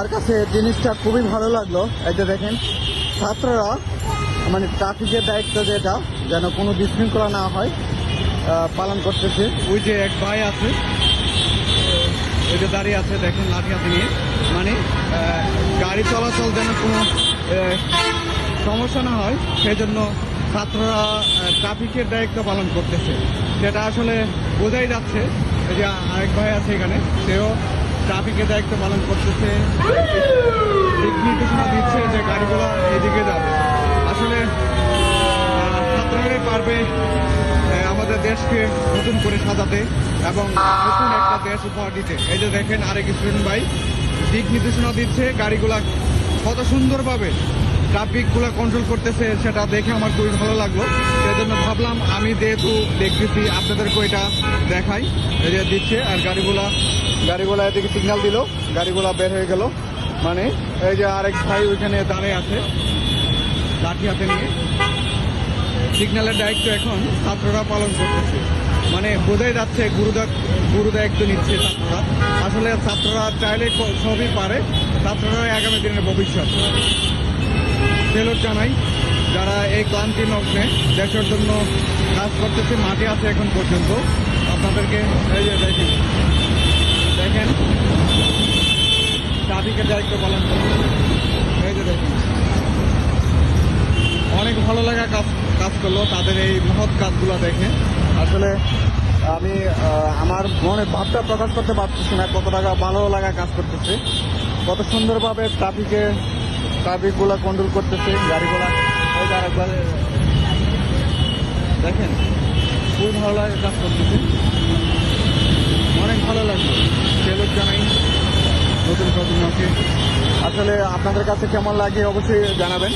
আমার কাছে জিনিসটা খুবই ভালো লাগল। এই যে দেখেন, ছাত্ররা মানে ট্রাফিকের দায়িত্ব যেটা যেন কোনো বিশৃঙ্খলা না হয় পালন করতেছে। ওই যে এক ভাই আছে ওই যে দাঁড়িয়ে আছে, দেখেন লাঠি হাতে নিয়ে। মানে গাড়ি চলাচল যেন কোনো সমস্যা না হয় সেই জন্য ছাত্ররা ট্রাফিকের দায়িত্ব পালন করতেছে। সেটা আসলে বোঝাই যাচ্ছে এই যে আরেক ভাই আছে এখানে, সেও ট্রাফিকের দায়িত্ব পালন করতেছে। দিক নির্দেশনা দিচ্ছে যে গাড়িগুলো এদিকে যাবে। আসলে ছাত্ররাই পারবে আমাদের দেশকে নতুন করে সাজাতে এবং নতুন একটা দেশ উপহার দিতে। এই যে দেখেন আরেক স্টুডেন্ট ভাই দিক নির্দেশনা দিচ্ছে, গাড়িগুলা কত সুন্দরভাবে ট্রাফিকগুলো কন্ট্রোল করতেছে, সেটা দেখে আমার খুবই ভালো লাগল। সেজন্য ভাবলাম আমি যেহেতু দেখতেছি আপনাদেরকে এটা দেখাই। এই যে দিচ্ছে আর গাড়িগুলা গাড়িগুলা এদিকে সিগন্যাল দিল, গাড়িগুলা বের হয়ে গেল। মানে এই যে আরেক ভাই ওইখানে দাঁড়িয়ে আছে, লাঠি হাতে নিয়ে। সিগন্যালের দায়িত্ব এখন ছাত্ররা পালন করতেছে। মানে বোঝাই যাচ্ছে গুরুদা গুরু দায়িত্ব নিচ্ছে ছাত্ররা। আসলে ছাত্ররা চাইলে সবই পারে ছাত্ররা আগামী দিনের ভবিষ্যৎ। সেলুট জানাই। যারা এই ক্লান্তি লগ্নে দেশের জন্য কাজ করতেছে, মাঠে আছে এখন পর্যন্ত আপনাদেরকে এই যে দেখেন দেখেন ট্রাফিকের দায়িত্ব পালন করছে। এই যে দেখেন, অনেক ভালো লাগা কাজ কাজ করল তাদের এই মহৎ কাজগুলো দেখে। আসলে আমি আমার মনে ভাবটা প্রকাশ করতে পারতেছি না কত টাকা ভালো লাগা কাজ করতেছে। কত সুন্দরভাবে ট্রাফিকে, ট্রাফিকগুলো কন্ট্রোল করতেছে, গাড়িগুলা। আরেকবার দেখেন, খুব ভালো লাগে কাজ করতেছে অনেক ভালো লাগল। সেলুট জানাই নতুন প্রজন্মকে। আসলে আপনাদের কাছে কেমন লাগে অবশ্যই জানাবেন।